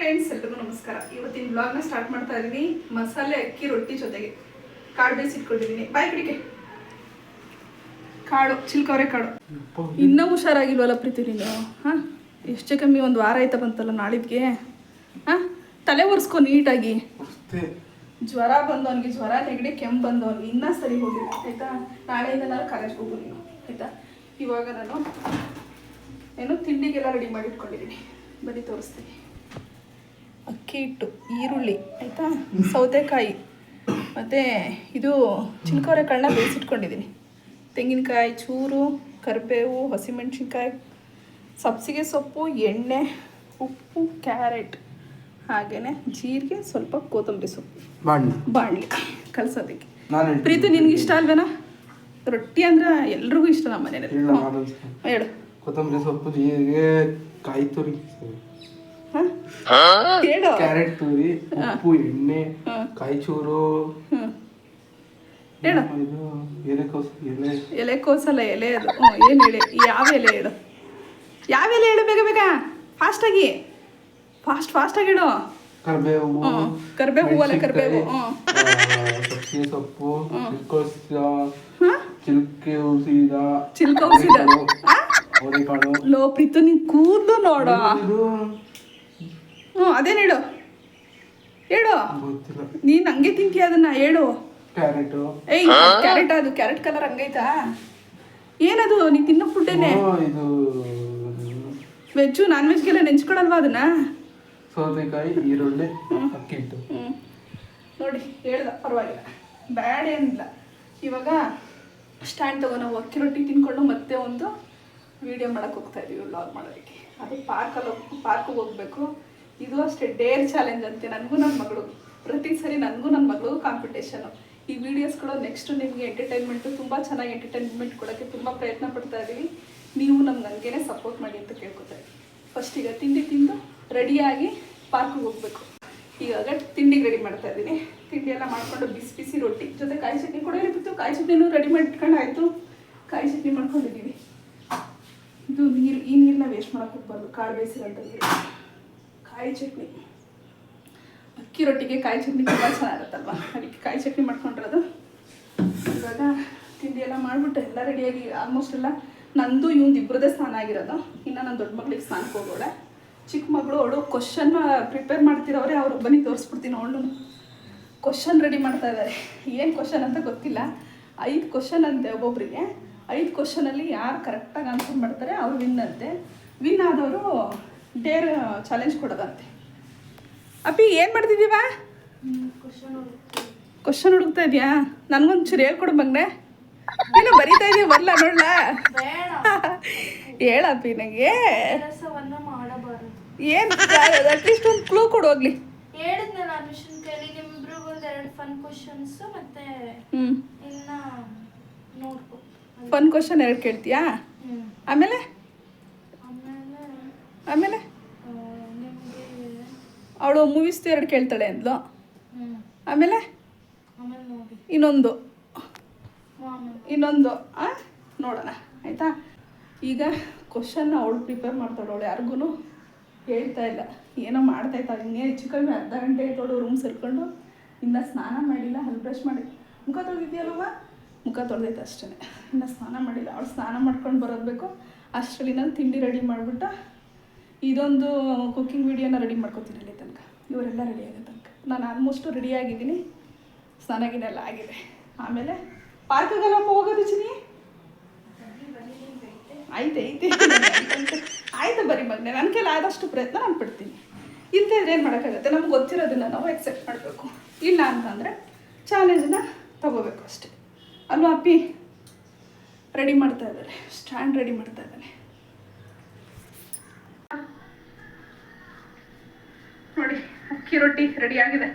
Friends ಎಲ್ರಿಗೂ ನಮಸ್ಕಾರ. ಇವತ್ತಿನ ಬ್ಲಾಗ್ನ ಸ್ಟಾರ್ಟ್ ಮಾಡ್ತಾ ಇದ್ದೀನಿ ಮಸಾಲೆ ಅಕ್ಕಿ ರೊಟ್ಟಿ ಜೊತೆಗೆ. ಕಾಳು ಬೇಯಿಸಿಟ್ಕೊಂಡಿದ್ದೀನಿ ಬಾಯ್ ಕಡಿಕೆ ಕಾಳು ಚಿಲ್ಕವರೆ ಕಾಳು. ಇನ್ನೂ ಹುಷಾರಾಗಿಲ್ವಲ್ಲ ಪ್ರೀತಿ ನೀನು? ಹಾಂ? ಎಷ್ಟು ಕಮ್ಮಿ ಒಂದು ವಾರ ಆಯ್ತಾ ಬಂತಲ್ಲ ನಾಳಿದ್ಗೆ? ಹಾಂ? ತಲೆ ಒರೆಸ್ಕೊ ನೀಟಾಗಿ. ಜ್ವರ ಬಂದವನಿಗೆ ಜ್ವರ ನೆಗಡಿ ಕೆಮ್ಮು ಬಂದವನಿಗೆ ಇನ್ನೂ ಸರಿ ಹೋಗಿಲ್ಲ. ಆಯಿತಾ? ನಾಳೆಯಿಂದ ನಾನು ಕಾಲೇಜ್ಗೆ ಹೋಗು ನೀನು. ಆಯಿತಾ? ಇವಾಗ ನಾನು ಏನು ತಿಂಡಿಗೆಲ್ಲ ರೆಡಿ ಮಾಡಿ ಇಟ್ಕೊಂಡಿದ್ದೀನಿ ಬನ್ನಿ ತೋರಿಸ್ತೀನಿ. ಅಕ್ಕಿ ಹಿಟ್ಟು ಈರುಳ್ಳಿ ಆಯಿತಾ? ಸೌತೆಕಾಯಿ. ಮತ್ತು ಇದು ಚಿಲ್ಕೋರೆ ಕಾಳನ್ನ ಬೇಯಿಸಿಟ್ಕೊಂಡಿದ್ದೀನಿ. ತೆಂಗಿನಕಾಯಿ ಚೂರು ಕರಿಬೇವು ಹಸಿಮೆಣ್ಸಿನ್ಕಾಯಿ ಸಬ್ಸಿಗೆ ಸೊಪ್ಪು ಎಣ್ಣೆ ಉಪ್ಪು ಕ್ಯಾರೆಟ್ ಹಾಗೆಯೇ ಜೀರಿಗೆ ಸ್ವಲ್ಪ ಕೊತ್ತಂಬರಿ ಸೊಪ್ಪು. ಬಾಂಡ್ ಬಾಣಲಿ. ಕಲಸೋದಕ್ಕೆ. ಪ್ರೀತಿ ನಿನ್ಗೆ ಇಷ್ಟ ಅಲ್ವೇನಾ? ರೊಟ್ಟಿ ಅಂದ್ರೆ ಎಲ್ರಿಗೂ ಇಷ್ಟ ನಮ್ಮ ಮನೇಲಿ ಹೇಳು. ಕೊತ್ತಂಬರಿ ಸೊಪ್ಪು ಜೀರಿಗೆ ಕಾಯಿ ತುರಿ? ಹೇಳು ಕ್ಯಾರೆಟ್ ತುರಿ ಉಪ್ಪು ಎಣ್ಣೆ ಕಾಯಿಚೂರು. ಕಾಯಿ ಚೂರು ಹ್ಮ್ ಹೇಳು ಇದು ಎಲೆಕೋಸು ಎಲೆ. ಎಲೆಕೋಸಲ್ಲ ಎಲೆ ಅದು. ಹ್ಞೂ ಏನು ಹೇಳಿ? ಯಾವ ಎಲೆ ಹೇಳು? ಯಾವ ಎಲೆ ಹೇಳು ಬೇಗ ಬೇಗ? ಫಾಸ್ಟಾಗಿ ಫಾಸ್ಟ್ ಫಾಸ್ಟಾಗಿ ಹೇಳು. ಕರಿಬೇವು. ಕರ್ಬೇವು ಹೂವಲ್ಲ ಕರಿಬೇವು. ಹ್ಞೂ. ಸೊಪ್ಪು ಚಿಲ್ಕೆ ಉಸಿದ ಚಿಲ್ಕ ಉಸಿದ. ಲೋ ಪ್ರೀತು ನೀನು ಕೂದಲು ನೋಡು. ಹ್ಞೂ ಅದೇನು ಹೇಳು? ಹೇಳು. ನೀನು ಹಂಗೆ ತಿಂತೀಯ ಅದನ್ನ? ಹೇಳು. ಕ್ಯಾರೆಟು ಏಯ್ ಕ್ಯಾರೆಟ್ ಅದು ಕ್ಯಾರೆಟ್ ಕಲರ್ ಹಂಗೈತಾ? ಏನದು? ನೀನು ತಿನ್ನೋ ಫುಡ್ಡೇನೆ ವೆಜ್ಜು ನಾನ್ ವೆಜ್ಗೆಲ್ಲ ನೆಂಚ್ಕೊಳಲ್ವಾ ಅದನ್ನ? ಸೌತೆಕಾಯಿ ಈರುಳ್ಳಿ ಅಕ್ಕಿ ಹಿಟ್ಟು. ನೋಡಿ ಹೇಳ್ದ ಪರವಾಗಿಲ್ಲ. ಬ್ಯಾಡ್ ಏನಿಲ್ಲ. ಇವಾಗ ಸ್ಟ್ಯಾಂಡ್ ತಗೋ ನಾವು ಅಕ್ಕಿ ರೊಟ್ಟಿ ತಿನ್ಕೊಂಡು ಮತ್ತೆ ಒಂದು ವಿಡಿಯೋ ಮಾಡಕ್ಕೆ ಹೋಗ್ತಾ ಇದೀವಿ ವ್ಲಾಗ್ ಮಾಡೋದಕ್ಕೆ. ಅದು ಪಾರ್ಕಲ್ಲಿ ಪಾರ್ಕಿಗೆ ಹೋಗ್ಬೇಕು. ಇದು ಅಷ್ಟೇ ಡೇರ್ ಚಾಲೆಂಜ್ ಅಂತೆ, ನನಗೂ ನನ್ನ ಮಗಳು. ಪ್ರತಿ ಸರಿ ನನಗೂ ನನ್ನ ಮಗಳು ಕಾಂಪಿಟೇಷನು ಈ ವಿಡಿಯೋಸ್ಗಳು ನೆಕ್ಸ್ಟ್ ನಿಮಗೆ ಎಂಟರ್ಟೈನ್ಮೆಂಟು ತುಂಬ ಚೆನ್ನಾಗಿ ಎಂಟರ್ಟೈನ್ಮೆಂಟ್ ಕೊಡೋಕ್ಕೆ ತುಂಬ ಪ್ರಯತ್ನ ಪಡ್ತಾ ಇದ್ದೀವಿ. ನೀವು ನಮ್ಗೆ ಹಂಗೇನೆ ಸಪೋರ್ಟ್ ಮಾಡಿ ಅಂತ ಕೇಳ್ಕೊತಾ ಇದ್ದೀವಿ ಫಸ್ಟ್ ಈಗ ತಿಂಡಿ ತಿಂದು ರೆಡಿಯಾಗಿ ಪಾರ್ಕಿಗೆ ಹೋಗ್ಬೇಕು. ಈಗಾಗ ತಿಂಡಿಗೆ ರೆಡಿ ಮಾಡ್ತಾ ಇದ್ದೀನಿ. ತಿಂಡಿ ಎಲ್ಲ ಮಾಡಿಕೊಂಡು ಬಿಸಿ ಬಿಸಿ ರೊಟ್ಟಿ. ಜೊತೆ ಕಾಯಿ ಚಟ್ನಿ ಕೂಡ ಬಿತ್ತು ಕಾಯಿ ಚಟ್ನಿನೂ ರೆಡಿ ಮಾಡಿ ಇಟ್ಕೊಂಡು ಆಯಿತು ಕಾಯಿ ಚಟ್ನಿ ಮಾಡ್ಕೊಂಡಿದ್ದೀವಿ. ಇದು ನೀರು, ಈ ನೀರನ್ನ ವೇಸ್ಟ್ ಮಾಡೋಕೆ ಹೋಗ್ಬಾರ್ದು. ಕಾಳು ಅಂತ ನೀರು ಕಾಯಿ ಚಟ್ನಿ. ಅಕ್ಕಿ ರೊಟ್ಟಿಗೆ ಕಾಯಿ ಚಟ್ನಿ ತುಂಬ ಚೆನ್ನಾಗಿರುತ್ತಲ್ವ? ಅದಕ್ಕೆ ಕಾಯಿ ಚಟ್ನಿ ಮಾಡ್ಕೊಂಡಿರೋದು. ಇವಾಗ ತಿಂಡಿ ಎಲ್ಲ ಮಾಡಿಬಿಟ್ಟು ಎಲ್ಲ ರೆಡಿಯಾಗಿ ಆಲ್ಮೋಸ್ಟ್ ಎಲ್ಲ ನಂದು ಇವಂದು ಇಬ್ಬರದೇ ಸ್ನಾನ ಆಗಿರೋದು. ಇನ್ನು ನನ್ನ ದೊಡ್ಡ ಮಗಳಿಗೆ ಸ್ನಾನಕ್ಕೆ ಹೋಗೋಳೆ. ಚಿಕ್ಕ ಮಗಳು ಅವಳು ಕ್ವಶನ್ ಪ್ರಿಪೇರ್ ಮಾಡ್ತಿರೋರೆ, ಅವ್ರು ಬನ್ನಿ ತೋರಿಸ್ಬಿಡ್ತೀನಿ ಅವಳು ಕ್ವಶನ್ ರೆಡಿ ಮಾಡ್ತಾ ಇದ್ದಾರೆ ಏನು ಕ್ವಶನ್ ಅಂತ ಗೊತ್ತಿಲ್ಲ. ಐದು ಕ್ವಶನ್ ಅಂತೆ ಒಬ್ಬೊಬ್ಬರಿಗೆ ಐದು ಕ್ವಶನಲ್ಲಿ ಯಾರು ಕರೆಕ್ಟಾಗಿ ಆನ್ಸರ್ ಮಾಡ್ತಾರೆ, ಅವ್ರು ವಿನ್ ಅಂತೆ. ವಿನ್ ಆದವರು ಡೇರ್ ಚಾಲೆಂಜ್ ಕೊಡೋದಂತೆ. ಅಪ್ಪಿ ಏನು ಮಾಡ್ತಿದ್ದೀವ? ಕ್ವಶನ್ ಹುಡುಕ್ತಾ ಇದೆಯಾ? ನನಗೊಂಚೂರು ಹೇಳ್ಕೊಡು ಮಗ್ನೆ. ಏನೋ ಬರಿತಾ ಇದೆಯಾ ಬರಲ್ಲ ನೋಡ್ಲ? ಹೇಳಪ್ಪಿ ನನಗೆ ಏನು ಅಟ್ಲೀಸ್ಟ್ ಒಂದು ಕ್ಲೂ ಕೊಡು ಹೋಗ್ಲಿ. ಹೇಳಿದ್ನಲ್ಲ ಅನುಷನ್ ಕೈಲಿ ನಿಮ್ಮಿಬ್ರಿಗೂ ಒಂದ್ ಎರಡು ಫನ್ ಕ್ವಶನ್ಸ್ ಮತ್ತೆ ಇನ್ನ ನೋಡ್ಕೊ. ಫನ್ ಕ್ವಶನ್ ಎರಡು ಕೇಳ್ತೀಯಾ? ಆಮೇಲೆ ಆಮೇಲೆ ಆ, ನಿಮ್ಗೆ ಅವಳು ಮೂವೀಸ್ ಎರಡು ಕೇಳ್ತಾಳೆ ಅಂದ್ಲು. ಆಮೇಲೆ? ಇನ್ನೊಂದು. ಇನ್ನೊಂದು. ಆ? ನೋಡೋಣ, ಆಯಿತಾ? ಈಗ ಕ್ವಶನ್ನ ಅವಳು ಪ್ರಿಪೇರ್ ಮಾಡ್ತಾಳು ಅವಳು ಯಾರಿಗೂ ಹೇಳ್ತಾ ಇಲ್ಲ. ಏನೋ ಮಾಡ್ತಾ ಇದ್ದಾಳೆ. ಇನ್ನೇ ಹೆಚ್ಚು ಕಡಿಮೆ ಅರ್ಧ ಗಂಟೆ ಆಯ್ತವಳು ರೂಮ್ ಸೇರ್ಕೊಂಡು. ಇನ್ನು ಸ್ನಾನ ಮಾಡಿಲ್ಲ, ಹಲ್ ಬ್ರಷ್ ಮಾಡಿ ಮುಖ ತೊಳೆದಿದ್ಯಲ್ವ ಮುಖ ತೊಳೆದೈತೆ ಅಷ್ಟೇ ಇನ್ನು ಸ್ನಾನ ಮಾಡಿಲ್ಲ. ಅವಳು ಸ್ನಾನ ಮಾಡ್ಕೊಂಡು ಬರೋದ್ಬೇಕು ಅಷ್ಟರಲ್ಲಿ ನಾನು ತಿಂಡಿ ರೆಡಿ ಮಾಡಿಬಿಟ್ಟು ಇದೊಂದು ಕುಕ್ಕಿಂಗ್ ವಿಡಿಯೋನ ರೆಡಿ ಮಾಡ್ಕೊತೀನಿ ಅಲ್ಲಿ ತನಕ. ಇವರೆಲ್ಲ ರೆಡಿ ಆಗೋ ತನಕ. ನಾನು ಆಲ್ಮೋಸ್ಟು ರೆಡಿ ಆಗಿದ್ದೀನಿ. ಸ್ನಾನ ಗಿನ ಆಗಿದೆ. ಆಮೇಲೆ ಪಾರ್ಕಿಗೆಲ್ಲ ಹೋಗೋದು ಚಿನಿ ಐತೆ ಐತೆ ಆಯ್ತು ಬರೀ ಮಗನೆ ನನ್ನ ಕೈಲಿ ಆದಷ್ಟು ಪ್ರಯತ್ನ ನಾನು ಪಡ್ತೀನಿ. ಇಲ್ಲದೆ ಏನು ಮಾಡೋಕ್ಕಾಗತ್ತೆ? ನಮ್ಗೆ ಗೊತ್ತಿರೋದನ್ನ ನಾವು ಎಕ್ಸೆಪ್ಟ್ ಮಾಡಬೇಕು. ಇಲ್ಲ ಅಂತಂದರೆ ಚಾಲೆಂಜನ್ನ ತಗೋಬೇಕು ಅಷ್ಟೇ. ಅಲ್ಲೂ ಅಪ್ಪಿ ರೆಡಿ ಮಾಡ್ತಾ ಇದ್ದಾರೆ. ಸ್ಟ್ಯಾಂಡ್ ರೆಡಿ ಮಾಡ್ತಾ ಇದ್ದಾನೆ ನೋಡಿ ಅಕ್ಕಿ ರೊಟ್ಟಿ ರೆಡಿ ಆಗಿದೆ.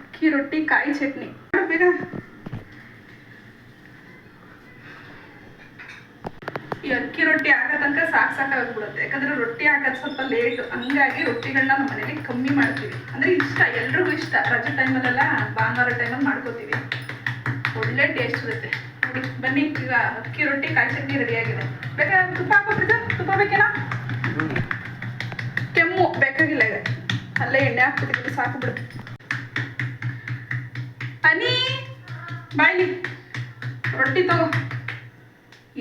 ಅಕ್ಕಿ ರೊಟ್ಟಿ ಕಾಯಿ ಚಟ್ನಿ. ಬೇಗ ಈ ಅಕ್ಕಿ ರೊಟ್ಟಿ ಆಗೋ ತನಕ ಸಾಕು ಸಾಕಾಗ್ಬಿಡುತ್ತೆ ಯಾಕಂದ್ರೆ ರೊಟ್ಟಿ ಹಾಕೋದು ಸ್ವಲ್ಪ ಲೇಟ್ ಹಂಗಾಗಿ ರೊಟ್ಟಿಗಳನ್ನ ನಮ್ಮ ಮನೇಲಿ ಕಮ್ಮಿ ಮಾಡ್ತೀವಿ. ಅಂದ್ರೆ ಇಷ್ಟ ಎಲ್ರಿಗೂ ಇಷ್ಟ. ರಜೆ ಟೈಮಲ್ಲೆಲ್ಲ ಭಾನುವಾರ ಟೈಮಲ್ಲಿ ಮಾಡ್ಕೋತೀವಿ. ಒಳ್ಳೆ ಟೇಸ್ಟ್ ಇರುತ್ತೆ. ನೋಡಿ ಬನ್ನಿ ಈಗ ಅಕ್ಕಿ ರೊಟ್ಟಿ ಕಾಯಿ ಚಟ್ನಿ ರೆಡಿ ಆಗಿದೆ. ಬೇಕಾ? ತುಪ್ಪ ಹಾಕೋಬಿಟ್ಟು ತುಪ್ಪ ಬೇಕೇನಾ? ಕೆಮ್ಮು ಬೇಕಾಗಿಲ್ಲ ಇದೆ ಹಾಕ್ಬಿಟ್ಟಿದ್ದೀನಿ ಸಾಕು ಬಿಡು ಅನಿ ಬಾಯ್ಲಿ ರೊಟ್ಟಿ ತಗೋ.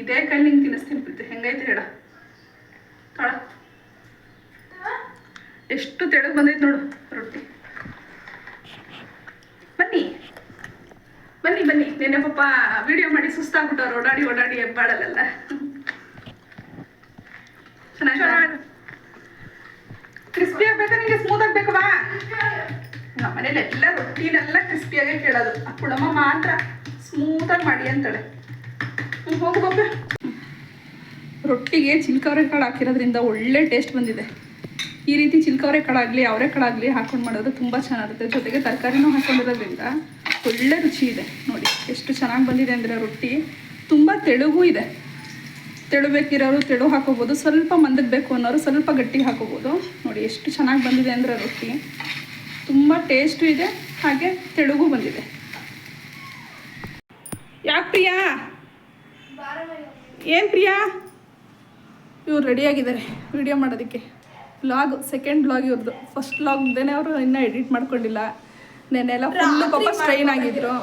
ಇದೇ ಕೈ ನಿಂಗೆ ತಿನ್ನಿಸ್ತೀನಿ ಬಿಡ್ತು ಹೆಂಗೈತೆ ಹೇಳ. ತೊಳ. ಎಷ್ಟು ತೆಳಗ್ ಬಂದೈತೆ ನೋಡು ರೊಟ್ಟಿ. ಬನ್ನಿ. ಬನ್ನಿ ಬನ್ನಿ. ನೆನ್ನೆ ಪಾಪ ವಿಡಿಯೋ ಮಾಡಿ ಸುಸ್ತಾಗ್ಬಿಟ್ಟವ್ರು. ಓಡಾಡಿ ಓಡಾಡಿ ಹೆಬ್ಬಾಡಲ್ಲೆಲ್ಲ ಚೆನ್ನಾಗಿ ಆಗ್ಬೇಕಾ ನಿಂಗೆ ಸ್ಮೂತ್ ಆಗ್ಬೇಕವಾ ನಮ್ಮ ಮನೇಲಿ ಎಲ್ಲ ರೊಟ್ಟಿನೆಲ್ಲ ಕ್ರಿಸ್ಪಿಯಾಗೆ ಕೇಳೋದು. ಆ ಕುಳಮ್ಮ ಮಾತ್ರ ಸ್ಮೂತಾಗಿ ಮಾಡಿ ಅಂತಾಳೆ. ಹೋಗ್ಬೇಕು ರೊಟ್ಟಿಗೆ ಚಿಲ್ಕವರೆ ಕಾಳು ಹಾಕಿರೋದ್ರಿಂದ ಒಳ್ಳೆ ಟೇಸ್ಟ್ ಬಂದಿದೆ. ಈ ರೀತಿ ಚಿಲ್ಕವರೆ ಕಾಳಾಗಲಿ ಅವರೆ ಕಾಳಾಗಲಿ ಹಾಕೊಂಡು ಮಾಡೋದು ತುಂಬ ಚೆನ್ನಾಗಿರುತ್ತೆ ಜೊತೆಗೆ ತರಕಾರಿನೂ ಹಾಕೊಂಡಿರೋದ್ರಿಂದ ಒಳ್ಳೆ ರುಚಿ ಇದೆ. ನೋಡಿ, ಎಷ್ಟು ಚೆನ್ನಾಗಿ ಬಂದಿದೆ ಅಂದರೆ ರೊಟ್ಟಿ. ತುಂಬ ತೆಳುಗೂ ಇದೆ. ತೆಳು ಬೇಕಿರೋರು ತೆಳು ಹಾಕೋಬೋದು ಸ್ವಲ್ಪ ಮಂದಕ್ಕೆ ಬೇಕು ಅನ್ನೋರು ಸ್ವಲ್ಪ ಗಟ್ಟಿ ಹಾಕೋಬೋದು. ನೋಡಿ ಎಷ್ಟು ಚೆನ್ನಾಗಿ ಬಂದಿದೆ ಅಂದರೆ ರೊಟ್ಟಿ. ತುಂಬ ಟೇಸ್ಟು ಇದೆ ಹಾಗೆ ತೆಳುಗೂ ಬಂದಿದೆ. ಯಾಕೆ ಪ್ರಿಯಾ? ಏನು ಪ್ರಿಯಾ? ಇವ್ರು ರೆಡಿಯಾಗಿದ್ದಾರೆ ವಿಡಿಯೋ ಮಾಡೋದಕ್ಕೆ. ಬ್ಲಾಗ್ ಸೆಕೆಂಡ್ ಬ್ಲಾಗ್ ಇವ್ರದ್ದು ಫಸ್ಟ್ ಬ್ಲಾಗ್ದೇ ಅವರು ಇನ್ನೂ ಎಡಿಟ್ ಮಾಡ್ಕೊಂಡಿಲ್ಲ. ನೆನ್ನೆಲ್ಲ ಫುಲ್ಲು ಪಾಪ ಸ್ಟ್ರೈನ್ ಆಗಿದ್ರು.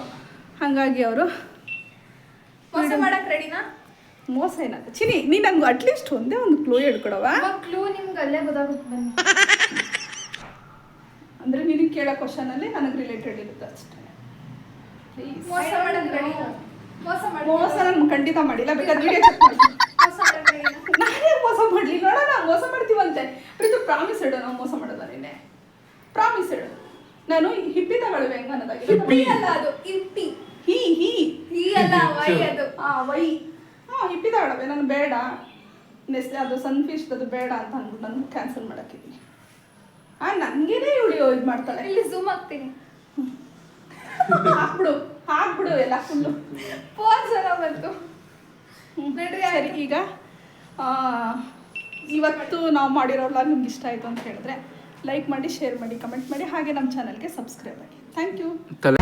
ಹಾಗಾಗಿ ಅವರು ಮೋಸ ಏನಂತ ಚಿನಿ ನೀ ನಂಗೆ ಅಟ್ಲೀಸ್ಟ್ ಒಂದೇ ಒಂದು ಕ್ಲೂ ಹೇಳ್ಕೊಡವ ಕ್ಲೂ ನಿಮ್ಗೆ ಅಲ್ಲೇ ಗೊತ್ತಾಗುತ್ತೆ ಬನ್ನಿ. ಅಂದ್ರೆ ನಿನಗೆ ಕೇಳೋ ಕ್ವಶನಲ್ಲಿ ನನಗೆ ರಿಲೇಟೆಡ್ ಇರುತ್ತೆ ಅಷ್ಟೇ. ಮೋಸ ಮಾಡಿದ್ರೆ ಮೋಸ ಮಾಡಿ ಮೋಸ ನಾನು ಖಂಡಿತ ಮಾಡಿಲ್ಲ ಬೇಕಾದ್ರೆ ವಿಡಿಯೋ ಚೆಕ್ ಮಾಡಿ ನಾನೇ ಮೋಸ ಮಾಡಲಿ ನೋಡೋಣ ಮೋಸ ಮಾಡ್ತೀವಂತೆ. ಪ್ರೀತು ಪ್ರಾಮಿಸ್ ಇಡು ನಾವು ಮೋಸ ಮಾಡೋದ ನಿನ್ನೆ? ಪ್ರಾಮಿಸ್ ಇಡು ನಾನು ಹಿಪ್ಪಿ ತಗೊಳ್ಬೇಕು ಅನ್ನೋದಾಗಿ. ಹಿಪ್ಪಿ ಅಲ್ಲ ಅದು ಇಪ್ಪಿ ಹಿ ಹಿ ಈ ಅಲ್ಲ ವೈ ಅದು ಆ ವೈ ಹಾಂ ಹಿಪ್ಪಿ ನಾನು ಬೇಡ. ನೆಕ್ಸ್ಟ್ ಅದು ಸನ್ಫಿಶ್ ಅದು ಬೇಡ ಅಂತ ಅಂದ್ಬಿಟ್ಟು ನಾನು ಕ್ಯಾನ್ಸಲ್ ಮಾಡಕ್ಕಿದ್ದೀನಿ ಆ ನನಗೇನೆ ಇವಳು ಇದು ಮಾಡ್ತಾಳೆ. ಇಲ್ಲಿ ಝೂಮ್ ಆಗ್ತೀನಿ ಹಾಕ್ಬಿಡು ಹಾಕ್ಬಿಡು ಎಲ್ಲ ಫುಲ್ಲು ಫೋನ್ ಸರ ಬಂತು ನಡ್ರಿ ಸರಿ ಈಗ ಆ, ಇವತ್ತು ನಾವು ಮಾಡಿರೋ ವ್ಲಾಗ್ ನಿಮ್ಗೆ ಇಷ್ಟ ಆಯಿತು ಅಂತ ಹೇಳಿದ್ರೆ ಲೈಕ್ ಮಾಡಿ ಶೇರ್ ಮಾಡಿ ಕಮೆಂಟ್ ಮಾಡಿ ಹಾಗೆ ನಮ್ಮ ಚಾನಲ್ಗೆ ಸಬ್ಸ್ಕ್ರೈಬ್ ಆಗಿ ಥ್ಯಾಂಕ್ ಯು ತಲೆ